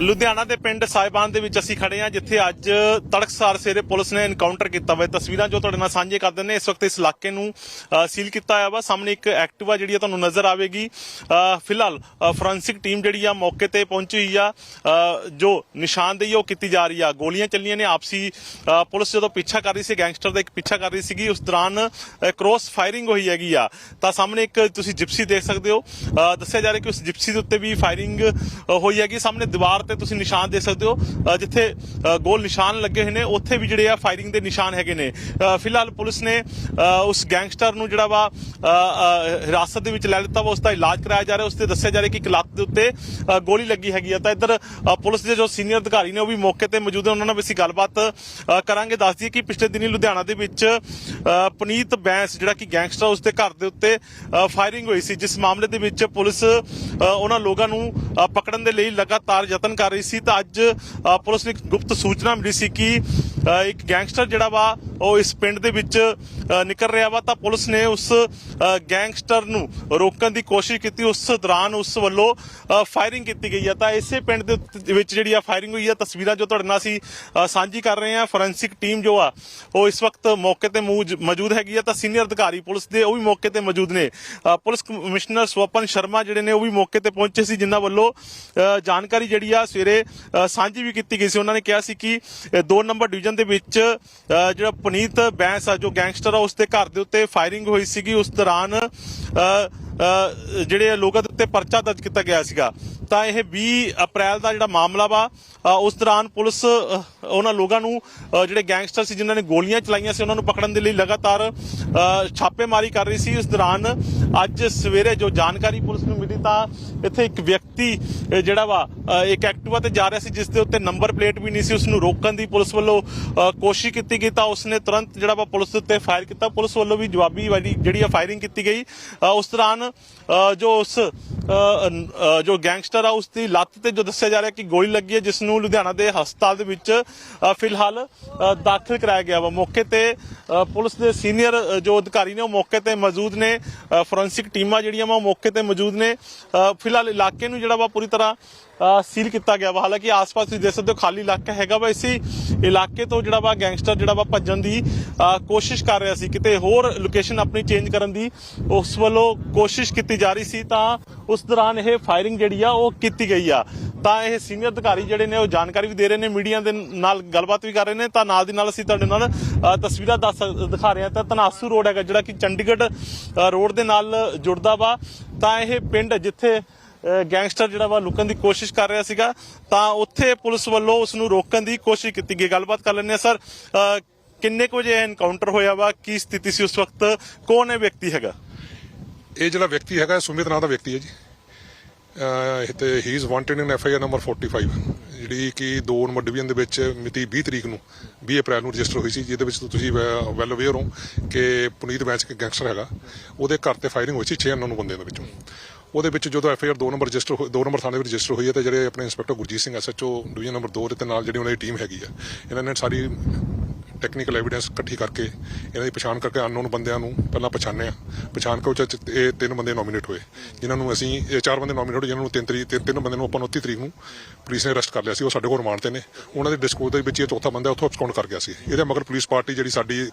ਲੁਧਿਆਣਾ ਦੇ ਪਿੰਡ ਸਾਇਬਾਨ ਦੇ ਵਿੱਚ ਅਸੀਂ ਖੜੇ ਹਾਂ, ਜਿੱਥੇ ਅੱਜ ਤੜਕਸਾਰ ਸਵੇਰੇ ਪੁਲਿਸ ਨੇ ਇਨਕਾਊਂਟਰ ਕੀਤਾ ਹੋਇਆ ਤਸਵੀਰਾਂ ਜੋ ਤੁਹਾਡੇ ਨਾਲ ਸਾਂਝੇ ਕਰ ਦਿੰਦੇ ਇਸ ਵਕਤ ਇਸ ਇਲਾਕੇ ਨੂੰ ਸੀਲ ਕੀਤਾ ਹੋਇਆ ਵਾ। ਸਾਹਮਣੇ ਇੱਕ ਐਕਟਿਵਾ ਜਿਹੜੀ ਆ ਤੁਹਾਨੂੰ ਨਜ਼ਰ ਆਵੇਗੀ। ਫਿਲਹਾਲ ਫੋਰੈਂਸਿਕ ਟੀਮ ਜਿਹੜੀ ਆ ਮੌਕੇ ਤੇ ਪਹੁੰਚੀ ਹੋਈ ਆ। ਜੋ ਨਿਸ਼ਾਨਦੇਹੀ ਉਹ ਕੀਤੀ ਜਾ ਰਹੀ ਆ। ਗੋਲੀਆਂ ਚੱਲੀਆਂ ਨੇ, ਆਪਸੀ ਪੁਲਿਸ ਜਦੋਂ ਪਿੱਛਾ ਕਰ ਰਹੀ ਸੀ, ਗੈਂਗਸਟਰ ਦਾ ਇੱਕ ਪਿੱਛਾ ਕਰ ਰਹੀ ਸੀਗੀ, ਉਸ ਦੌਰਾਨ ਕ੍ਰੋਸ ਫਾਇਰਿੰਗ ਹੋਈ ਹੈਗੀ ਆ। ਤਾਂ ਸਾਹਮਣੇ ਇੱਕ ਤੁਸੀਂ ਜਿਪਸੀ ਦੇਖ ਸਕਦੇ ਹੋ। ਦੱਸਿਆ ਜਾ ਰਿਹਾ ਕਿ ਉਸ ਜਿਪਸੀ ਦੇ ਉੱਤੇ ਵੀ ਫਾਇਰਿੰਗ ਹੋਈ ਹੈਗੀ। ਸਾਹਮਣੇ ਦੀਵਾਰ ਤੇ ਤੁਸੀਂ ਨਿਸ਼ਾਨ ਦੇਖ ਸਕਦੇ ਹੋ। ਜਿੱਥੇ ਗੋਲ ਨਿਸ਼ਾਨ ਲੱਗੇ ਹੋਏ ਨੇ ਉੱਥੇ ਵੀ ਜਿਹੜੇ ਆ ਫਾਇਰਿੰਗ ਦੇ ਨਿਸ਼ਾਨ ਹੈਗੇ ਨੇ। ਫਿਲਹਾਲ ਪੁਲਿਸ ਨੇ ਅ, ਉਸ ਗੈਂਗਸਟਰ ਨੂੰ ਜਿਹੜਾ ਵਾ ਹਿਰਾਸਤ ਦੇ ਵਿੱਚ ਲੈ ਲਿੱਤਾ ਵਾ ਉਸ ਦਾ ਇਲਾਜ ਕਰਾਇਆ ਜਾ ਰਿਹਾ। ਉਸ ਤੇ ਦੱਸਿਆ ਜਾ ਰਿਹਾ ਕਿ ਇੱਕ ਲੱਤ ਦੇ ਉੱਤੇ ਗੋਲੀ ਲੱਗੀ ਹੈਗੀ ਆ। ਤਾਂ ਇੱਧਰ ਪੁਲਿਸ ਦੇ ਜੋ ਸੀਨੀਅਰ ਅਧਿਕਾਰੀ ਨੇ ਉਹ ਵੀ ਮੌਕੇ ਤੇ ਮੌਜੂਦ ਨੇ। ਉਹਨਾਂ ਨਾਲ ਵੀ ਅਸੀਂ ਗੱਲਬਾਤ ਕਰਾਂਗੇ। ਦੱਸ ਦਈਏ ਕਿ ਪਿਛਲੇ ਦਿਨੀ ਲੁਧਿਆਣਾ ਦੇ ਵਿੱਚ ਅ, ਪੁਨੀਤ ਬੈਂਸ ਜਿਹੜਾ ਕਿ ਗੈਂਗਸਟਰ ਉਸ ਦੇ ਘਰ ਦੇ ਉੱਤੇ ਫਾਇਰਿੰਗ ਹੋਈ ਸੀ। ਜਿਸ ਮਾਮਲੇ ਦੇ ਵਿੱਚ ਪੁਲਿਸ ਉਹਨਾਂ ਲੋਕਾਂ ਨੂੰ ਪਕੜਨ ਦੇ ਲਈ ਲਗਾਤਾਰ ਯਤਨ ਕਰ ਰਹੀ ਸੀ ਤਾਂ ਅੱਜ ਅ, ਪੁਲਿਸ ਨੂੰ ਗੁਪਤ ਸੂਚਨਾ ਮਿਲੀ ਸੀ ਕਿ ਇੱਕ ਗੈਂਗਸਟਰ ਜਿਹੜਾ ਵਾ, ਉਹ ਇਸ ਪਿੰਡ ਦੇ ਵਿੱਚ ਨਿਕਲ ਰਿਹਾ ਵਾ, ਤਾਂ ਪੁਲਿਸ ਨੇ ਉਸ ਗੈਂਗਸਟਰ ਨੂੰ ਰੋਕਣ ਦੀ ਕੋਸ਼ਿਸ਼ ਕੀਤੀ। ਉਸ ਦੌਰਾਨ ਉਸ ਵੱਲੋਂ ਫਾਇਰਿੰਗ ਕੀਤੀ ਗਈ ਹੈ ਤਾਂ ਇਸੇ ਪਿੰਡ ਦੇ ਵਿੱਚ ਜਿਹੜੀ ਆ ਫਾਇਰਿੰਗ ਹੋਈ ਹੈ ਤਸਵੀਰਾਂ ਜੋ ਤੁਹਾਡੇ ਨਾਲ ਅਸੀਂ ਸਾਂਝੀ ਕਰ ਰਹੇ ਹਾਂ ਫੋਰੈਂਸਿਕ ਟੀਮ ਜੋ ਆ, ਉਹ ਇਸ ਵਕਤ ਮੌਕੇ ਤੇ ਮੌਜ- ਮੌਜੂਦ ਹੈਗੀ ਆ। ਤਾਂ ਸੀਨੀਅਰ ਅਧਿਕਾਰੀ ਪੁਲਿਸ ਦੇ ਉਹ ਵੀ ਮੌਕੇ ਤੇ ਮੌਜੂਦ ਨੇ। ਪੁਲਿਸ ਕਮਿਸ਼ਨਰ ਸਵਪਨ ਸ਼ਰਮਾ ਜਿਹੜੇ ਨੇ, ਉਹ ਵੀ ਮੌਕੇ ਤੇ ਪਹੁੰਚੇ ਸੀ, ਜਿਨ੍ਹਾਂ ਵੱਲੋਂ ਜਾਣਕਾਰੀ ਜਿਹੜੀ ਆ ਸਵੇਰੇ ਸਾਂਝੀ ਵੀ ਕੀਤੀ ਗਈ ਸੀ। ਉਹਨਾਂ ਨੇ ਕਿਹਾ ਸੀ ਕਿ 2 ਨੰਬਰ ਡਿਵੀਜ਼ਨ ਦੇ ਵਿੱਚ ਅ, ਜਿਹੜਾ ਪੁਨੀਤ ਬੈਂਸ ਆ ਜੋ ਗੈਂਗਸਟਰ ਆ ਉਸ ਦੇ ਘਰ ਦੇ ਉੱਤੇ ਫਾਇਰਿੰਗ ਹੋਈ ਸੀਗੀ। ਉਸ ਦੌਰਾਨ ਅ, ਜਿਹੜੇ ਲੋਕਾਂ ਦੇ ਉੱਤੇ ਪਰਚਾ ਦਰਜ ਕੀਤਾ ਗਿਆ ਸੀਗਾ, ਤਾਂ ਇਹ 20 ਅਪ੍ਰੈਲ ਦਾ ਜਿਹੜਾ ਮਾਮਲਾ ਵਾ ਉਸ ਦੌਰਾਨ ਪੁਲਿਸ ਉਹਨਾਂ ਲੋਕਾਂ ਨੂੰ ਜਿਹੜੇ ਗੈਂਗਸਟਰ ਸੀ ਜਿਨ੍ਹਾਂ ਨੇ ਗੋਲੀਆਂ ਚਲਾਈਆਂ ਸੀ, ਉਹਨਾਂ ਨੂੰ ਪਕੜਨ ਦੇ ਲਈ ਲਗਾਤਾਰ ਛਾਪੇਮਾਰੀ ਕਰ ਰਹੀ ਸੀ। ਉਸ ਦੌਰਾਨ ਅੱਜ ਸਵੇਰੇ ਜੋ ਜਾਣਕਾਰੀ ਪੁਲਿਸ ਨੂੰ ਮਿਲੀ, ਤਾਂ ਇੱਥੇ ਇੱਕ ਵਿਅਕਤੀ ਜਿਹੜਾ ਵਾ ਇੱਕ ਐਕਟਿਵਾ ਤੇ ਜਾ ਰਿਹਾ ਸੀ, ਜਿਸ ਦੇ ਉੱਤੇ ਨੰਬਰ ਪਲੇਟ ਵੀ ਨਹੀਂ ਸੀ, ਉਸ ਨੂੰ ਰੋਕਣ ਦੀ ਪੁਲਿਸ ਵੱਲੋਂ ਕੋਸ਼ਿਸ਼ ਕੀਤੀ ਗਈ, ਤਾਂ ਉਸਨੇ ਤੁਰੰਤ ਜਿਹੜਾ ਵਾ ਪੁਲਿਸ ਦੇ ਉੱਤੇ ਫਾਇਰ ਕੀਤਾ। ਪੁਲਿਸ ਵੱਲੋਂ ਵੀ ਜਵਾਬੀ ਵਾਲੀ ਜਿਹੜੀ ਆ ਫਾਇਰਿੰਗ ਕੀਤੀ ਗਈ। ਉਸ ਦੌਰਾਨ ਜੋ ਉਸ ਜੋ ਗੈਂਗਸਟਰ ਆ, ਉਸ ਦੀ ਲੱਤ ਤੇ ਜੋ ਦੱਸਿਆ ਜਾ ਰਿਹਾ ਕਿ ਗੋਲੀ ਲੱਗੀ ਹੈ ਜਿਸ ਨੂੰ ਲੁਧਿਆਣਾ ਦੇ ਹਸਪਤਾਲ ਦੇ ਵਿੱਚ ਫਿਲਹਾਲ ਦਾਖਲ ਕਰਾਇਆ ਗਿਆ ਵਾ। ਮੌਕੇ ਤੇ ਪੁਲਿਸ ਦੇ ਸੀਨੀਅਰ ਜੋ ਅਧਿਕਾਰੀ ਨੇ ਉਹ ਮੌਕੇ ਤੇ ਮੌਜੂਦ ਨੇ ਫੋਰੈਂਸਿਕ ਟੀਮਾਂ ਜਿਹੜੀਆਂ ਵਾ, ਉਹ ਮੌਕੇ ਤੇ ਮੌਜੂਦ ਨੇ। ਫਿਲਹਾਲ ਇਲਾਕੇ ਨੂੰ ਜਿਹੜਾ ਵਾ ਪੂਰੀ ਤਰ੍ਹਾਂ ਸੀਲ ਕੀਤਾ ਗਿਆ ਵਾ। ਹਾਲਾਂਕਿ ਆਸ-ਪਾਸ ਤੁਸੀਂ ਦੇਖ ਸਕਦੇ ਹੋ, ਖਾਲੀ ਇਲਾਕਾ ਹੈਗਾ ਵਾ ਇਸੇ ਇਲਾਕੇ ਤੋਂ ਜਿਹੜਾ ਵਾ ਗੈਂਗਸਟਰ ਜਿਹੜਾ ਵਾ ਭੱਜਣ ਦੀ ਕੋਸ਼ਿਸ਼ ਕਰ ਰਿਹਾ ਸੀ। ਕਿਤੇ ਹੋਰ ਲੋਕੇਸ਼ਨ ਆਪਣੀ ਚੇਂਜ ਕਰਨ ਦੀ ਉਸ ਵੱਲੋਂ ਕੋਸ਼ਿਸ਼ ਕੀਤੀ ਜਾ ਰਹੀ ਸੀ ਤਾਂ ਉਸ ਦੌਰਾਨ ਇਹ ਫਾਇਰਿੰਗ ਜਿਹੜੀ ਆ, ਉਹ ਕੀਤੀ ਗਈ ਆ। ਤਾਂ ਇਹ ਸੀਨੀਅਰ ਅਧਿਕਾਰੀ ਜਿਹੜੇ ਨੇ, ਉਹ ਜਾਣਕਾਰੀ ਵੀ ਦੇ ਰਹੇ ਨੇ ਮੀਡੀਆ ਦੇ ਨਾਲ ਗੱਲਬਾਤ ਵੀ ਕਰ ਰਹੇ ਨੇ। ਤਾਂ ਨਾਲ ਦੀ ਨਾਲ ਅਸੀਂ ਤੁਹਾਡੇ ਨਾਲ ਤਸਵੀਰਾਂ ਦੱਸ, ਦਿਖਾ ਰਹੇ ਹਾਂ। ਤਾਂ ਤਨਾਸੂ ਰੋਡ ਹੈਗਾ, ਜਿਹੜਾ ਕਿ ਚੰਡੀਗੜ੍ਹ ਰੋਡ ਦੇ ਨਾਲ ਜੁੜਦਾ ਵਾ। ਤਾਂ ਇਹ ਪਿੰਡ ਜਿੱਥੇ ਗੈਂਗਸਟਰ ਜਿਹੜਾ ਵਾ ਲੁਕਣ ਦੀ ਕੋਸ਼ਿਸ਼ ਕਰ ਰਿਹਾ ਸੀਗਾ, ਤਾਂ ਉੱਥੇ ਪੁਲਿਸ ਵੱਲੋਂ ਉਸ ਨੂੰ ਰੋਕਣ ਦੀ ਕੋਸ਼ਿਸ਼ ਕੀਤੀ ਗਈ। ਗੱਲਬਾਤ ਕਰ ਲੈਂਦੇ ਆ ਸਰ ਕਿੰਨੇ ਕੁ ਵਜੇ ਐਨਕਾਊਂਟਰ ਹੋਇਆ ਵਾ? ਕੀ ਸਥਿਤੀ ਸੀ ਉਸ ਵਕਤ? ਕੌਣ ਹੈ ਵਿਅਕਤੀ ਹੈਗਾ? ਇਹ ਜਿਹੜਾ ਵਿਅਕਤੀ ਹੈਗਾ, ਸੁਮਿਤ ਨਾਂ ਦਾ ਵਿਅਕਤੀ ਹੈ ਜੀ। ਤੇ he is wanted in F I R number 45 ਜਿਹੜੀ ਕਿ 2 ਨੰਬਰ ਡਿਵੀਜ਼ਨ ਦੇ ਵਿੱਚ ਮਿਤੀ 20 ਤਰੀਕ ਨੂੰ 20 ਅਪ੍ਰੈਲ ਨੂੰ ਰਜਿਸਟਰ ਹੋਈ ਸੀ, ਜਿਹਦੇ ਵਿੱਚ ਤੁਸੀਂ ਵੈਲ ਅਵੇਅਰ ਹੋ ਕਿ ਪੁਨੀਤ ਬੈਂਸ ਇੱਕ ਗੈਂਗਸਟਰ ਹੈਗਾ। ਉਹਦੇ ਘਰ ਤੇ ਫਾਇਰਿੰਗ ਹੋਈ ਸੀ 6 ਅਨਨੋਨ ਬੰਦਿਆਂ ਦੇ ਵਿੱਚੋਂ। ਉਹਦੇ ਵਿੱਚ ਜਦੋਂ F I R 2 number register ਦੋ ਨੰਬਰ ਥਾਣੇ ਵਿੱਚ ਰਜਿਸਟਰ ਹੋਈ ਹੈ ਤੇ ਜਿਹੜੇ ਆਪਣੇ inspector Gurjeet Singh SHO division number 2 ਦੇ ਨਾਲ ਜਿਹੜੀ ਉਹਨਾਂ ਦੀ ਟੀਮ ਹੈਗੀ ਆ ਇਹਨਾਂ ਨੇ ਸਾਰੀ ਟੈਕਨੀਕਲ ਐਵੀਡੈਂਸ ਇਕੱਠੀ ਕਰਕੇ ਇਹਨਾਂ ਦੀ ਪਛਾਣ ਕਰਕੇ ਅਨਨੋਨ ਬੰਦਿਆਂ ਨੂੰ ਪਹਿਲਾਂ ਪਛਾਣਿਆ ਪਛਾਣ ਕੇ ਉਹ 'ਚ ਇਹ ਤਿੰਨ ਬੰਦੇ ਨੋਮੀਨੇਟ ਹੋਏ। ਜਿਨ੍ਹਾਂ ਨੂੰ ਅਸੀਂ, ਇਹ ਚਾਰ ਬੰਦੇ ਨੋਮੀਨੇਟ ਹੋਏ, ਜਿਨ੍ਹਾਂ ਨੂੰ ਤਿੰਨ ਤਰੀਕ, ਤਿੰਨ ਤਿੰਨ ਬੰਦੇ ਨੂੰ ਆਪਾਂ ਨੂੰ 29 ਤਰੀਕ ਨੂੰ ਪੁਲਿਸ ਨੇ ਅਰੈਸਟ ਕਰ ਲਿਆ ਸੀ, ਉਹ ਸਾਡੇ ਕੋਲ ਰਿਮਾਂਡ ਤੇ ਨੇ। ਉਹਨਾਂ ਦੇ ਡਿਸਕੋਜ਼ ਦੇ ਵਿੱਚ ਇਹ ਚੌਥਾ ਬੰਦਾ ਉੱਥੋਂ ਐਬਸਕੌਂਡ ਕਰ ਗਿਆ ਸੀ। ਇਹਦੇ ਮਗਰ ਪੁਲਿਸ ਪਾਰਟੀ ਜਿਹੜੀ ਸਾਡੀ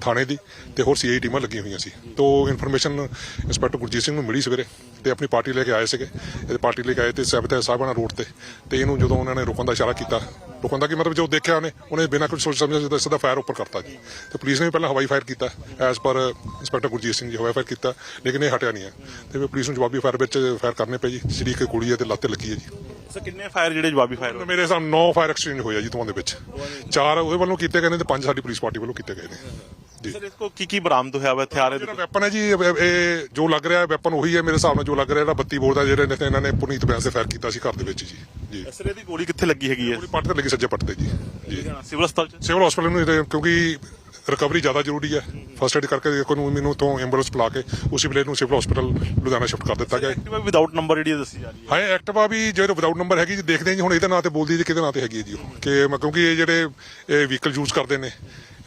ਥਾਣੇ ਦੀ ਤੇ ਹੋਰ ਸੀਆਈ ਟੀਮਾਂ ਲੱਗੀਆਂ ਹੋਈਆਂ ਸੀ। ਤੋਂ ਇਨਫੋਰਮੇਸ਼ਨ ਇੰਸਪੈਕਟਰ ਗੁਰਜੀਤ ਸਿੰਘ ਨੂੰ ਮਿਲੀ ਸਵੇਰੇ ਤੇ ਆਪਣੀ ਪਾਰਟੀ ਲੈ ਕੇ ਆਏ ਸੀਗੇ। ਇਹ ਪਾਰਟੀ ਲੈ ਕੇ ਆਏ ਤੇ ਸਬਤੇ ਸਾਹਿਬਾਨਾ ਰੋਡ ਤੇ ਤੇ ਇਹਨੂੰ ਜਦੋਂ ਉਹਨਾਂ ਨੇ ਰੋਕਣ ਦਾ ਇਸ਼ਾਰਾ ਕੀਤਾ ਰੁਕਣ ਦਾ ਕੀ ਮਤਲਬ ਜੋ ਦੇਖਿਆ ਉਹਨੇ ਉਹਨੇ ਬਿਨਾਂ ਕੁਝ ਸੋਚ ਸਮਝੇ ਸਿੱਧਾ- ਸਿੱਧਾ ਫਾਇਰ ਉੱਪਰ ਕਰਤਾ ਜੀ। ਤੇ ਪੁਲਿਸ ਨੇ ਵੀ ਪਹਿਲਾਂ ਹਵਾਈ ਫਾਇਰ ਕੀਤਾ as per inspector Gurjeet Singh ji ਹਵਾਈ ਫਾਇਰ ਕੀਤਾ ਲੇਕਿਨ ਇਹ ਹਟਿਆ ਨਹੀਂ ਹੈ। ਤੇ ਫਿਰ ਪੁਲਿਸ ਨੂੰ ਜਵਾਬੀ ਫਾਇਰ ਵਿੱਚ ਫਾਇਰ ਕਰਨੇ ਪਏ ਜੀ ਜਿਹੜੀ ਇੱਕ ਕੁੜੀ ਹੈ ਤੇ ਲੱਤ ਲੱਗੀ ਹੈ ਜੀ। ਸਰ ਕਿੰਨੇ ਫਾਇਰ ਜਿਹੜੇ ਜਵਾਬੀ ਫਾਇਰ ਹੋਏ? ਮੇਰੇ ਹਿਸਾਬ 9 ਫਾਇਰ ਐਕਸਚੇਂਜ ਹੋਇਆ ਜੀ ਦੇ ਵਿੱਚ। ਚਾਰ ਉਹਦੇ ਵੱਲੋਂ ਕੀਤੇ ਗਏ ਨੇ ਤੇ ਪੰਜ ਸਾਡੀ ਪੁਲਿਸ ਪਾਰਟੀ ਵੱਲੋਂ ਕੀਤੇ ਗਏ ਨੇ। ਜੀ। ਸਰ ਇਸ ਕੋ ਕੀ ਕੀ ਬਰਾਮਦ ਹੋਇਆ ਵਾ ਹਥਿਆਰ ਇਹਦੇ ਜਿਹੜਾ ਵੈਪਨ ਹੈ ਜੀ ਇਹ ਇਹ ਜੋ ਲੱਗ ਰਿਹਾ ਵੈਪਨ ਉਹੀ ਹੈ ਮੇਰੇ ਹਿਸਾਬ ਨਾਲ ਜੋ ਲੱਗ ਰਿਹਾ ਜਿਹੜਾ 32 ਬੋਰ ਦਾ ਜਿਹੜੇ ਨੇ ਇਹਨਾਂ ਨੇ ਪੁਨੀਤ ਬੈਂਸ ਤੇ ਫਾਇਰ ਕੀਤਾ ਸੀ ਘਰ ਦੇ ਵਿੱਚ ਜੀ। ਜੀ। ਸਰ ਇਹਦੀ ਗੋਲੀ ਕਿੱਥੇ ਲੱਗੀ ਹੈਗੀ ਹੈ? ਪੂਰੀ ਪੱਟ ਤੇ ਲੱਗੀ ਸੱਜੇ ਪੱਟ ਤੇ ਜੀ। ਜੀ। ਸਿਵਲ ਹਸਪਤਾਲ ਚ? ਸਿਵਲ ਹਸਪੀਟਲ ਨੂੰ ਇਹਦੇ- ਕਿਉਂਕਿ ਰਿਕਵਰੀ ਜ਼ਿਆਦਾ ਜ਼ਰੂਰੀ ਹੈ। ਫਸਟ ਏਡ ਕਰਕੇ ਦੇਖੋ ਨੂੰ ਮੈਨੂੰ ਤੋਂ ਐਂਬੂਲੈਂਸ ਬੁਲਾ ਕੇ ਉਸੇ ਵੇਲੇ ਨੂੰ ਸਿਵਲ ਹਸਪੀਟਲ ਲੁਧਿਆਣਾ ਸ਼ਿਫਟ ਕਰ ਦਿੱਤਾ ਗਿਆ। ਐਕਟਿਵਾ ਵਿਦਆਊਟ ਨੰਬਰ ਜਿਹੜੀ ਇਹ ਦੱਸੀ ਜਾ ਰਹੀ ਹੈ। ਹਾਂ ਐਕਟਿਵਾ ਵੀ ਜਿਹੜੇ ਵਿਦਆਊਟ ਨੰਬਰ ਹੈਗੀ ਜੀ ਦੇਖਦੇ ਹਾਂ ਜੀ ਹੁਣ ਇਹਦੇ ਨਾਂ ਤੇ ਬੋਲਦੀ ਜੀ ਕਿਹਦੇ ਨਾਂ ਤੇ ਹੈਗੀ ਹੈ ਜੀ ਉਹ। ਕਿ ਮ- ਕਿਉਂਕਿ ਇਹ ਜਿਹੜੇ ਇਹ ਵਹੀਕਲ ਯੂਜ਼ ਕਰਦੇ ਨੇ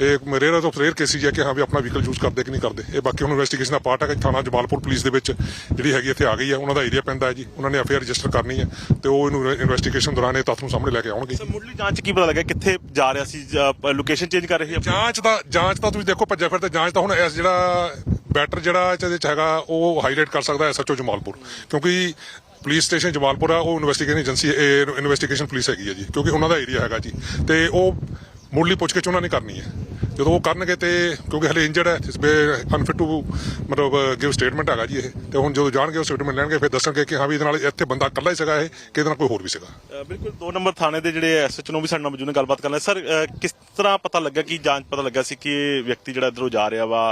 ਇਹ ਰੇਅਰ ਤੋਂ ਰੇਅਰ ਕੇਸਿਸ ਹੈ ਕਿ ਹਾਂ ਵੀ ਆਪਣਾ ਵਹੀਕਲ ਯੂਜ਼ ਕਰਦੇ ਕਿ ਨਹੀਂ ਕਰਦੇ। ਇਹ ਬਾਕੀ ਹੁਣ ਇਨਵੈਸਟੀਗੇਸ਼ਨ ਦਾ ਪਾਰਟ ਹੈ ਕਿ ਥਾਣਾ ਜਮਾਲਪੁਰ ਪੁਲਿਸ ਦੇ ਵਿੱਚ ਜਿਹੜੀ ਹੈਗੀ ਇੱਥੇ ਆ ਗਈ ਹੈ ਉਹਨਾਂ ਦਾ ਏਰੀਆ ਪੈਂਦਾ ਹੈ ਜੀ। ਉਹਨਾਂ ਨੇ ਐਫਆਈਆਰ ਰਜਿਸਟਰ ਕਰਨੀ ਹੈ ਤੇ ਉਹ ਇਹਨੂੰ ਇਨਵੈਸਟੀਗੇਸ਼ਨ ਦੌਰਾਨ ਇਹ ਤੱਥ ਨੂੰ ਸਾਹਮਣੇ ਲੈ ਕੇ ਆਉਣਗੇ। ਸਰ ਮੁੱਢਲੀ ਜਾਂਚ ਕੀ ਪਤਾ ਲੱਗਾ ਕਿੱਥੇ ਜਾ ਰਿਹਾ ਸੀ? ਲੋਕੇਸ਼ਨ ਚੇਂਜ ਕਰ ਰਹੀ ਹੈ ਜਾਂਚ ਦਾ ਜਾਂਚ ਤਾਂ ਤੁਸੀਂ ਦੇਖੋ ਭੱਜਿਆ ਫਿਰਦਾ। ਜਾਂਚ ਤਾਂ ਹੁਣ ਇਸ ਜਿਹੜਾ ਬੈਟਰ ਜਿਹੜਾ ਇਹਦੇ ਚ ਹੈਗਾ ਉਹ ਹਾਈਲਾਈਟ ਕਰ ਸਕਦਾ ਐਸਐਚਓ ਜਮਾਲਪੁਰ। ਕਿਉਂਕਿ ਪੁਲਿਸ ਸਟੇਸ਼ਨ ਜਮਾਲਪੁਰ ਆ ਉਹ ਇਨਵੈਸਟੀਗੇਸ਼ਨ ਏਜੰਸੀ ਇਨਵੈਸਟੀਗੇਸ਼ਨ ਪੁਲਿਸ ਹੈਗੀ ਹੈ ਜੀ। ਕਿਉਂਕਿ ਉਹਨਾਂ ਦਾ ਏਰੀਆ ਹੈਗਾ ਜੀ। ਤੇ ਉਹ ਮੁੱਢਲੀ ਪੁੱਛਗਿੱਛ ਉਹਨਾਂ ਨੇ ਕਰਨੀ ਹੈ। ਜਦੋਂ ਉਹ ਕਰਨਗੇ ਤੇ ਕਿਉਂਕਿ ਹਲੇ ਇੰਜਰਡ ਹੈ ਇਸ ਵੇ ਅਨਫਿਟ ਟੂ ਮਤਲਬ ਗਿਵ ਸਟੇਟਮੈਂਟ ਹੈਗਾ ਜੀ ਇਹ। ਤੇ ਹੁਣ ਜਦੋਂ ਜਾਣਗੇ ਉਹ ਸਟੇਟਮੈਂਟ ਲੈਣਗੇ ਫਿਰ ਦੱਸਣਗੇ ਕਿ ਹਾਂ ਵੀ ਇਹਦੇ ਨਾਲ ਇੱਥੇ ਬੰਦਾ ਇਕੱਲਾ ਹੀ ਸੀਗਾ ਇਹ ਕਿ ਇਹਦੇ ਨਾਲ ਕੋਈ ਹੋਰ ਵੀ ਸੀਗਾ। ਬਿਲਕੁਲ 2 ਨੰਬਰ ਥਾਣੇ ਦੇ ਜਿਹੜੇ ਐਸਐਚ ਨੂੰ ਵੀ ਸਾਡੇ ਨਾਲ ਮੌਜੂਦ ਨੇ ਗੱਲਬਾਤ ਕਰਨਾ ਸਰ ਕਿਸ ਤਰ੍ਹਾਂ ਪਤਾ ਲੱਗਾ ਕਿ ਜਾਂਚ ਪਤਾ ਲੱਗਾ ਸੀ ਕਿ ਇਹ ਵਿਅਕਤੀ ਜਿਹੜਾ ਇਧਰੋਂ ਜਾ ਰਿਹਾ ਵਾ?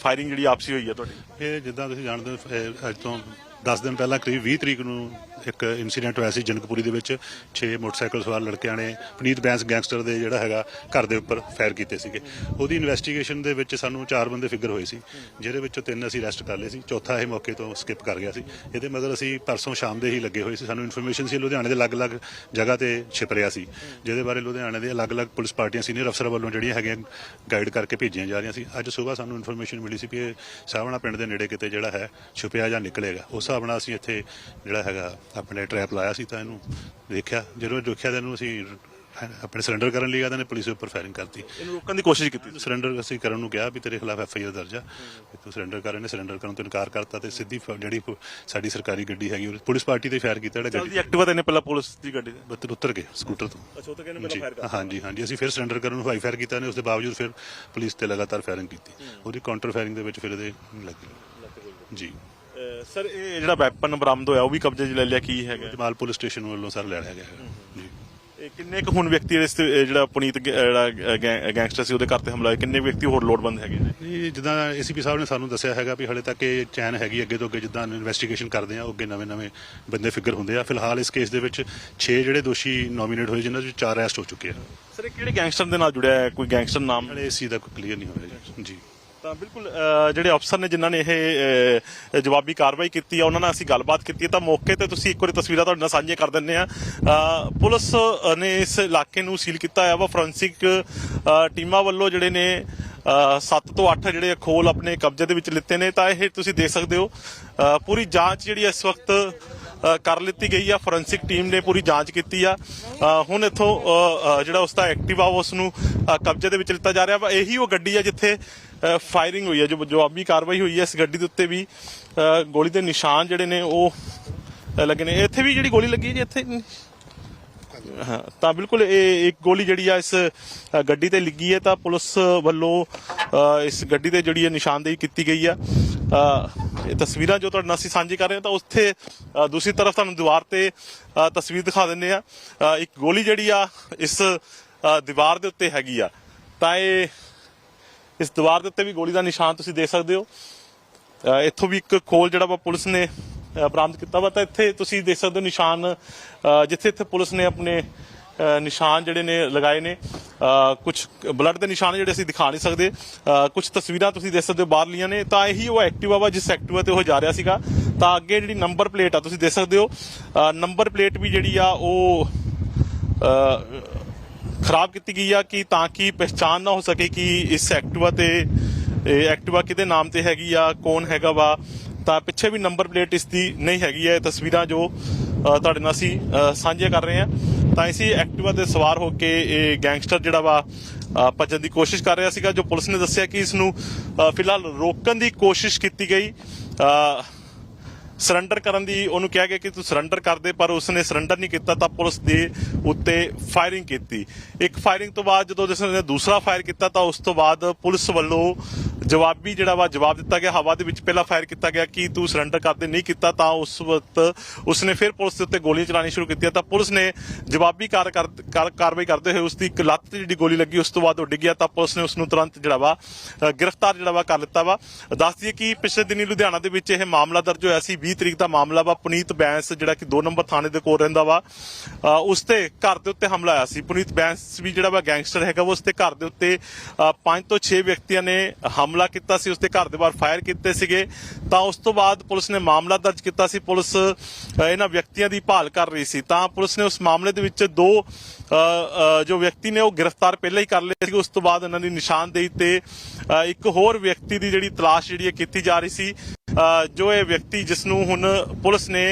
ਫਾਇਰਿੰਗ ਜਿਹੜੀ ਆਪਸੀ ਹੋਈ ਹੈ ਤੁਹਾਡੀ? ਇਹ ਜਿੱਦਾਂ ਤੁਸੀਂ ਜਾਣਦੇ ਹੋ ਅੱਜ ਤੋਂ 10 ਦਿਨ ਪਹਿਲਾਂ ਕਰੀਬ 20 ਤਰੀਕ ਨੂੰ ਇੱਕ ਇਨਸੀਡੈਂਟ ਹੋਇਆ ਸੀ ਜਨਕਪੁਰੀ ਦੇ ਵਿੱਚ। 6 ਮੋਟਰਸਾਈਕਲ ਸਵਾਰ ਲੜਕਿਆਂ ਨੇ ਪਨੀਤ ਬੈਂਸ ਗੈਂਗਸਟਰ ਦੇ ਜਿਹੜਾ ਹੈਗਾ ਘਰ ਦੇ ਉੱਪਰ ਫਾਇਰ ਕੀਤੇ ਸੀਗੇ। ਉਹਦੀ ਇਨਵੈਸਟੀਗੇਸ਼ਨ ਦੇ ਵਿੱਚ ਸਾਨੂੰ ਚਾਰ ਬੰਦੇ ਫਿਗਰ ਹੋਏ ਸੀ, ਜਿਹਦੇ ਵਿੱਚੋਂ ਤਿੰਨ ਅਸੀਂ ਅਰੈਸਟ ਕਰ ਲਏ ਸੀ, ਚੌਥਾ ਇਹ ਮੌਕੇ ਤੋਂ ਸਕਿਪ ਕਰ ਗਿਆ ਸੀ। ਇਹਦੇ ਮਤਲਬ ਅਸੀਂ ਪਰਸੋਂ ਸ਼ਾਮ ਦੇ ਹੀ ਲੱਗੇ ਹੋਏ ਸੀ। ਸਾਨੂੰ ਇਨਫੋਰਮੇਸ਼ਨ ਸੀ, ਲੁਧਿਆਣੇ ਦੇ ਅਲੱਗ-ਅਲੱਗ ਜਗ੍ਹਾ ਤੇ ਛਿਪ ਰਿਹਾ ਸੀ। ਜਿਹਦੇ ਬਾਰੇ ਲੁਧਿਆਣੇ ਦੇ ਅਲੱਗ-ਅਲੱਗ ਪੁਲਿਸ ਪਾਰਟੀਆਂ ਸੀਨੀਅਰ ਅਫਸਰਾਂ ਵੱਲੋਂ ਜਿਹੜੀਆਂ ਹੈਗੀਆਂ ਗਾਈਡ ਕਰਕੇ ਭੇਜੀਆਂ ਜਾ ਰਹੀਆਂ ਸੀ। ਅੱਜ ਸਵੇਰ ਸਾਨੂੰ ਇਨਫੋਰਮੇਸ਼ਨ ਮਿਲੀ ਸੀ ਕਿ ਇਹ ਸਾਵਣਾ ਪਿੰਡ ਦੇ ਨੇੜੇ ਕਿਤੇ ਜਿਹੜਾ ਹੈ ਛੁਪਿਆ ਜਾਂ ਨਿਕਲੇਗਾ ਉਸ ਹਿਸਾਬ ਨਾਲ ਅਸੀਂ ਇੱਥੇ ਜਿਹੜਾ ਹੈਗਾ ਆਪਣੇ ਟ੍ਰੈਪ ਲਾਇਆ ਸੀ ਤਾਂ ਇਹਨੂੰ ਦੇਖਿਆ ਜਦੋਂ ਦੇਖਿਆ ਤਾਂ ਇਹਨੂੰ ਅਸੀਂ ਆਪਣੇ ਸਰੈਂਡਰ ਕਰਨ ਲਈ ਕਹਿੰਦੇ ਨੇ ਪੁਲਿਸ ਉੱਪਰ ਫਾਇਰਿੰਗ ਕਰਤੀ। ਇਹਨੂੰ ਰੋਕਣ ਦੀ ਕੋਸ਼ਿਸ਼ ਕੀਤੀ ਸਰੈਂਡਰ ਅਸੀਂ ਕਰਨ ਨੂੰ ਕਿਹਾ ਵੀ ਤੇਰੇ ਖਿਲਾਫ ਐਫ ਆਈ ਆਰ ਦਰਜ ਆ। ਤੂੰ ਸਰੈਂਡਰ ਕਰ ਇਹਨੇ ਸਰੈਂਡਰ ਕਰਨ ਤੋਂ ਇਨਕਾਰ ਕਰਤਾ ਤੇ ਸਿੱਧੀ ਜਿਹੜੀ ਸਾਡੀ ਸਰਕਾਰੀ ਗੱਡੀ ਹੈਗੀ ਉਹ ਪੁਲਿਸ ਪਾਰਟੀ ਤੇ ਫਾਇਰ ਕੀਤਾ ਜਿਹੜਾ ਗੱਡੀ ਐਕਟਿਵਾ ਤੇ ਨੇ ਪਹਿਲਾਂ ਪੁਲਿਸ ਦੀ ਗੱਡੀ ਬੱਤਰ ਉਤਰ ਗਏ ਸਕੂਟਰ ਤੋਂ। ਅੱਛਾ ਉਹ ਤਾਂ ਕਹਿੰਦੇ ਪਹਿਲਾਂ ਫਾਇਰ ਕਰ ਹਾਂਜੀ ਹਾਂਜੀ ਅਸੀਂ ਫਿਰ ਸਰੈਂਡਰ ਕਰਨ ਨੂੰ ਹਾਈ ਫਾਇਰ ਕੀਤਾ ਨੇ ਉਸ ਦੇ ਬਾਵਜੂਦ ਫਿਰ ਪੁਲਿਸ ਤੇ ਲਗਾਤਾਰ ਫਾਇਰਿੰਗ ਕੀਤੀ। ਉਹਦੀ ਕਾਊਂਟਰ ਫਾਇਰਿੰਗ ਦੇ ਵਿੱਚ ਫਿਰ ਇਹਦੇ ਲੱਗੀ ਜੀ। ਸਰ ਇਹ ਜਿਹੜਾ ਵੈਪਨ ਬਰਾਮਦ ਹੋਇਆ ਉਹ ਵੀ ਕਬਜ਼ੇ 'ਚ ਲੈ ਲਿਆ ਕੀ ਹੈਗਾ? ਜਮਾਲ ਪੁਲਿਸ ਸਟੇਸ਼ਨ ਵੱਲੋਂ ਸਰ ਲੈ ਲਿਆ ਗਿਆ ਹੈ। ਜੀ। ਇਹ ਕਿੰਨੇ ਕੁ ਹੁਣ ਵਿਅਕਤੀ ਇਸ ਤੇ ਇਹ ਜਿਹੜਾ ਪੁਨੀਤ ਗ- ਜਿਹੜਾ ਗੈਂਗਸਟਰ ਸੀ ਉਹਦੇ ਘਰ ਤੇ ਹਮਲਾ ਹੋਇਆ? ਕਿੰਨੇ ਵਿਅਕਤੀ ਹੋਰ ਲੋੜਵੰਦ ਹੈਗੇ ਨੇ? ਇਹ ਜਿੱਦਾਂ ਏਸੀਪੀ ਸਾਹਿਬ ਨੇ ਸਾਨੂੰ ਦੱਸਿਆ ਹੈਗਾ ਵੀ ਹਲੇ ਤੱਕ ਇਹ ਚੈਨ ਹੈਗੀ ਅੱਗੇ ਤੋਂ ਅੱਗੇ ਜਿੱਦਾਂ ਇਨਵੈਸਟੀਗੇਸ਼ਨ ਕਰਦੇ ਆ ਅੱਗੇ ਨਵੇਂ-ਨਵੇਂ ਬੰਦੇ ਫਿਗਰ ਹੁੰਦੇ ਆ। ਫਿਲਹਾਲ ਇਸ ਕੇਸ ਦੇ ਵਿੱਚ 6 ਜਿਹੜੇ ਦੋਸ਼ੀ ਨੋਮੀਨੇਟ ਹੋਏ ਜਿਨ੍ਹਾਂ ਵਿੱਚ 4 ਅਰੈਸਟ ਹੋ ਚੁੱਕੇ ਆ। ਸਰ ਇਹ ਕਿਹੜੇ ਗੈਂਗਸਟਰ ਦੇ ਨਾਲ ਜੁੜਿਆ ਹੈ? ਕੋਈ ਗੈਂਗਸਟਰ ਨਾਮ? ਹਲੇ ਇਸ ਚੀਜ਼ ਦਾ ਕੋਈ ਕਲੀਅਰ ਨਹੀਂ ਹੋਇਆ ਜੀ। ਜੀ। ਤਾਂ ਬਿਲਕੁਲ ਜਿਹੜੇ ਅਫਸਰ ਨੇ ਜਿਨ੍ਹਾਂ ਨੇ ਇਹ ਜਵਾਬੀ ਕਾਰਵਾਈ ਕੀਤੀ ਆ, ਉਹਨਾਂ ਨਾਲ ਅਸੀਂ ਗੱਲਬਾਤ ਕੀਤੀ ਹੈ। ਤਾਂ ਮੌਕੇ ਤੇ ਤੁਸੀਂ ਇੱਕ ਵਾਰੀ ਤਸਵੀਰਾਂ ਤੁਹਾਡੇ ਨਾਲ ਸਾਂਝੀਆਂ ਕਰ ਦਿੰਨੇ ਆ ਪੁਲਿਸ ਨੇ ਇਸ ਇਲਾਕੇ ਨੂੰ ਸੀਲ ਕੀਤਾ ਹੈ ਵਾ। ਫੋਰੈਂਸਿਕ ਟੀਮਾਂ ਵੱਲੋਂ ਜਿਹੜੇ ਨੇ 7 ਤੋਂ 8 ਜਿਹੜੇ ਖੋਲ ਆਪਣੇ ਕਬਜ਼ੇ ਦੇ ਵਿੱਚ ਲਿੱਤੇ ਨੇ। ਤਾਂ ਇਹ ਤੁਸੀਂ ਦੇਖ ਸਕਦੇ ਹੋ ਪੂਰੀ ਜਾਂਚ ਜਿਹੜੀ ਇਸ ਵਕਤ ਕਰ ਲਿੱਤੀ ਗਈ ਆ। ਫੋਰੈਂਸਿਕ ਟੀਮ ਨੇ ਪੂਰੀ ਜਾਂਚ ਕੀਤੀ ਆ। ਹੁਣ ਇੱਥੋਂ ਜਿਹੜਾ ਉਸ ਦਾ ਐਕਟਿਵਾ ਉਸ ਨੂੰ ਕਬਜ਼ੇ ਦੇ ਵਿੱਚ ਲਿੱਤਾ ਜਾ ਰਿਹਾ ਵਾ। ਇਹੀ ਉਹ ਗੱਡੀ ਆ ਜਿੱਥੇ ਫਾਇਰਿੰਗ ਹੋਈ ਹੈ, ਜੋ ਜਵਾਬੀ ਕਾਰਵਾਈ ਹੋਈ ਹੈ ਇਸ ਗੱਡੀ ਦੇ ਉੱਤੇ ਵੀ। ਗੋਲੀ ਦੇ ਨਿਸ਼ਾਨ ਜਿਹੜੇ ਨੇ ਉਹ ਲੱਗੇ ਨੇ। ਇੱਥੇ ਵੀ ਜਿਹੜੀ ਗੋਲੀ ਲੱਗੀ ਜੀ, ਇੱਥੇ? ਹਾਂ, ਤਾਂ ਬਿਲਕੁਲ ਇਹ ਇੱਕ ਗੋਲੀ ਜਿਹੜੀ ਆ ਇਸ ਗੱਡੀ ਤੇ ਲੱਗੀ ਹੈ, ਤਾਂ ਪੁਲਿਸ ਵੱਲੋਂ ਇਸ ਗੱਡੀ ਤੇ ਜਿਹੜੀ ਹੈ ਨਿਸ਼ਾਨਦੇਹੀ ਕੀਤੀ ਗਈ ਆ। ਇਹ ਤਸਵੀਰਾਂ ਜੋ ਤੁਹਾਡੇ ਨਾਲ ਅਸੀਂ ਸਾਂਝੀ ਕਰ ਰਹੇ ਹਾਂ, ਤਾਂ ਉੱਥੇ ਦੂਸਰੀ ਤਰਫ ਤੁਹਾਨੂੰ ਦੀਵਾਰ ਤੇ ਤਸਵੀਰ ਦਿਖਾ ਦਿੰਨੇ ਆ ਇੱਕ ਗੋਲੀ ਜਿਹੜੀ ਆ ਇਸ ਦੀਵਾਰ ਦੇ ਉੱਤੇ ਹੈਗੀ ਆ। ਤਾਂ ਇਹ ਇਸ ਦੀਵਾਰ ਦੇ ਉੱਤੇ ਵੀ ਗੋਲੀ ਦਾ ਨਿਸ਼ਾਨ ਤੁਸੀਂ ਦੇਖ ਸਕਦੇ ਹੋ। ਇੱਥੋਂ ਵੀ ਇੱਕ ਖੋਲ ਜਿਹੜਾ ਵਾ ਪੁਲਿਸ ਨੇ ਬਰਾਮਦ ਕੀਤਾ ਵਾ। ਤਾਂ ਇੱਥੇ ਤੁਸੀਂ ਦੇਖ ਸਕਦੇ ਹੋ ਨਿਸ਼ਾਨ ਜਿੱਥੇ ਇੱਥੇ ਪੁਲਿਸ ਨੇ ਆਪਣੇ ਨਿਸ਼ਾਨ ਜਿਹੜੇ ਨੇ ਲਗਾਏ ਨੇ ਕੁਝ ਬਲੱਡ ਦੇ ਨਿਸ਼ਾਨ ਜਿਹੜੇ ਅਸੀਂ ਦਿਖਾ ਨਹੀਂ ਸਕਦੇ। ਕੁਝ ਤਸਵੀਰਾਂ ਤੁਸੀਂ ਦੇਖ ਸਕਦੇ ਹੋ ਬਾਹਰਲੀਆਂ ਨੇ। ਤਾਂ ਇਹੀ ਉਹ ਐਕਟਿਵਾ ਵਾ ਜਿਸ ਐਕਟਿਵਾ ਤੇ ਉਹ ਜਾ ਰਿਹਾ ਸੀਗਾ। ਤਾਂ ਅੱਗੇ ਜਿਹੜੀ ਨੰਬਰ ਪਲੇਟ ਆ, ਤੁਸੀਂ ਦੇਖ ਸਕਦੇ ਹੋ। ਨੰਬਰ ਪਲੇਟ ਵੀ ਜਿਹੜੀ ਆ, ਉਹ ਖਰਾਬ ਕੀਤੀ ਗਈ ਆ ਕਿ ਤਾਂ ਕਿ ਪਛਾਣ ਨਾ ਹੋ ਸਕੇ ਕਿ ਇਸ ਐਕਟਿਵਾ ਤੇ ਇਹ ਐਕਟਿਵਾ ਕਿਹਦੇ ਨਾਮ ਤੇ ਹੈਗੀ ਆ ਕੌਣ ਹੈਗਾ ਵਾ। ਤਾਂ ਪਿੱਛੇ ਵੀ ਨੰਬਰ ਪਲੇਟ ਇਸ ਦੀ ਨਹੀਂ ਹੈਗੀ ਹੈ ਇਹ ਤਸਵੀਰਾਂ ਜੋ ਤੁਹਾਡੇ ਨਾਲ ਅਸੀਂ ਅ, ਸਾਂਝੀਆਂ ਕਰ ਰਹੇ ਹਾਂ ਤਾਂ ਇਸੇ ਐਕਟਿਵਾ ਤੇ ਸਵਾਰ ਹੋ ਕੇ ਇਹ ਗੈਂਗਸਟਰ ਜਿਹੜਾ ਵਾ ਭੱਜਣ ਦੀ ਕੋਸ਼ਿਸ਼ ਕਰ ਰਿਹਾ ਸੀਗਾ ਜੋ ਪੁਲਿਸ ਨੇ ਦੱਸਿਆ ਕਿ ਇਸ ਨੂੰ ਫਿਲਹਾਲ ਰੋਕਣ ਦੀ ਕੋਸ਼ਿਸ਼ ਕੀਤੀ ਗਈ। ਸਰੈਂਡਰ ਕਰਨ ਦੀ ਉਹਨੂੰ ਕਿਹਾ ਗਿਆ ਕਿ ਤੂੰ ਸਰੈਂਡਰ ਕਰ ਦੇ, ਪਰ ਉਸਨੇ ਸਰੈਂਡਰ ਨਹੀਂ ਕੀਤਾ, ਤਾਂ ਪੁਲਿਸ ਦੇ ਉੱਤੇ ਫਾਇਰਿੰਗ ਕੀਤੀ। ਇੱਕ ਫਾਇਰਿੰਗ ਤੋਂ ਬਾਅਦ ਜਦੋਂ ਉਸਨੇ ਦੂਸਰਾ ਫਾਇਰ ਕੀਤਾ, ਤਾਂ ਉਸ ਤੋਂ ਬਾਅਦ ਪੁਲਿਸ ਵੱਲੋਂ ਜਵਾਬੀ ਜਿਹੜਾ ਵਾ ਜਵਾਬ ਦਿੱਤਾ ਗਿਆ। ਹਵਾ ਦੇ ਵਿੱਚ ਪਹਿਲਾਂ ਫਾਇਰ ਕੀਤਾ ਗਿਆ ਕਿ ਤੂੰ ਸਰੈਂਡਰ ਕਰਦੇ ਨਹੀਂ ਕੀਤਾ, ਤਾਂ ਉਸ ਵਕਤ ਉਸਨੇ ਫਿਰ ਪੁਲਿਸ ਦੇ ਉੱਤੇ ਗੋਲੀਆਂ ਚਲਾਉਣੀ ਸ਼ੁਰੂ ਕੀਤੀਆਂ। ਤਾਂ ਪੁਲਿਸ ਨੇ ਜਵਾਬੀ ਕਾਰ ਕਰ- ਕਾਰਵਾਈ ਕਰਦੇ ਹੋਏ ਉਸ ਦੀ ਇੱਕ ਲੱਤ ਤੇ ਜਿਹੜੀ ਗੋਲੀ ਲੱਗੀ, ਉਸ ਤੋਂ ਬਾਅਦ ਉਹ ਡਿੱਗ ਗਿਆ। ਤਾਂ ਪੁਲਿਸ ਨੇ ਉਸ ਨੂੰ ਤੁਰੰਤ ਜਿਹੜਾ ਵਾ ਗ੍ਰਿਫਤਾਰ ਜਿਹੜਾ ਵਾ ਕਰ ਲਿੱਤਾ ਵਾ। ਦੱਸ ਦਈਏ ਕਿ ਪਿਛਲੇ ਦਿਨੀ ਲੁਧਿਆਣਾ ਦੇ ਵਿੱਚ ਇਹ ਮਾਮਲਾ ਦਰਜ ਹੋਇਆ ਸੀ। 20 20 ਤਰੀਕ ਦਾ ਮਾਮਲਾ ਵਾ ਪੁਨੀਤ ਬੈਂਸ ਜਿਹੜਾ ਕਿ 2 ਨੰਬਰ ਥਾਣੇ ਦੇ ਕੋਲ ਰਹਿੰਦਾ ਵਾ ਉਸ ਤੇ ਘਰ ਦੇ ਉੱਤੇ ਹਮਲਾ ਆਇਆ ਸੀ। ਪੁਨੀਤ ਬੈਂਸ ਵੀ ਜਿਹੜਾ ਵਾ ਗੈਂਗਸਟਰ ਹੈਗਾ ਉਸ ਤੇ ਘਰ ਦੇ ਉੱਤੇ 5 ਤੋਂ 6 ਵਿਅਕਤੀਆਂ ਨੇ ਹਮਲਾ ਕੀਤਾ ਸੀ ਉਸ ਤੇ ਘਰ ਦੇ ਬਾਹਰ ਫਾਇਰ ਕੀਤੇ ਸੀਗੇ। ਤਾਂ ਉਸ ਤੋਂ ਬਾਅਦ ਪੁਲਿਸ ਨੇ ਮਾਮਲਾ ਦਰਜ ਕੀਤਾ ਸੀ। ਪੁਲਿਸ ਇਹਨਾਂ ਵਿਅਕਤੀਆਂ ਦੀ ਭਾਲ ਕਰ ਰਹੀ ਸੀ। ਤਾਂ ਪੁਲਿਸ ਨੇ ਉਸ ਮਾਮਲੇ ਦੇ ਵਿੱਚ ਦੋ ਅ, ਜੋ ਵਿਅਕਤੀ ਨੇ ਉਹ ਗ੍ਰਿਫਤਾਰ ਪਹਿਲਾਂ ਹੀ ਕਰ ਲਏ ਸੀ। ਉਸ ਤੋਂ ਬਾਅਦ ਇਹਨਾਂ ਦੀ ਨਿਸ਼ਾਨਦੇਹੀ ਤੇ ਇੱਕ ਹੋਰ ਵਿਅਕਤੀ ਦੀ ਜਿਹੜੀ ਤਲਾਸ਼ ਜਿਹੜੀ ਹੈ ਕੀਤੀ ਜਾ ਰਹੀ ਸੀ ਜੋ ਇਹ ਵਿਅਕਤੀ ਜਿਸ ਨੂੰ ਹੁਣ ਪੁਲਿਸ ਨੇ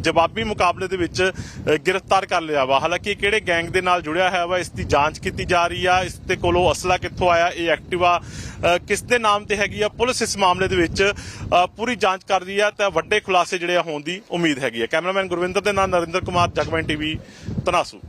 ਜਵਾਬੀ ਮੁਕਾਬਲੇ ਦੇ ਵਿੱਚ ਗ੍ਰਿਫਤਾਰ ਕਰ ਲਿਆ ਵਾ। ਹਾਲਾਂਕਿ ਕਿਹੜੇ ਗੈਂਗ ਦੇ ਨਾਲ ਜੁੜਿਆ ਹੈ ਵਾ ਇਸ ਦੀ ਜਾਂਚ ਕੀਤੀ ਜਾ ਰਹੀ ਆ। ਇਸ ਦੇ ਕੋਲੋਂ ਅਸਲਾ ਕਿੱਥੋਂ ਆਇਆ ਇਹ ਐਕਟਿਵਾ ਅ, ਕਿਸ ਦੇ ਨਾਮ ਤੇ ਹੈਗੀ ਆ? ਪੁਲਿਸ ਇਸ ਮਾਮਲੇ ਦੇ ਵਿੱਚ ਪੂਰੀ ਜਾਂਚ ਕਰ ਰਹੀ ਆ ਤਾਂ ਵੱਡੇ ਖੁਲਾਸੇ ਜਿਹੜੇ ਆ ਹੋਣ ਦੀ ਉਮੀਦ ਹੈਗੀ ਆ। ਕੈਮਰਾਮੈਨ ਗੁਰਵਿੰਦਰ ਦੇ ਨਾਲ ਨਰਿੰਦਰ ਕੁਮਾਰ ਜਗਮੈਨ ਟੀਵੀ ਤਨਾਸੂ।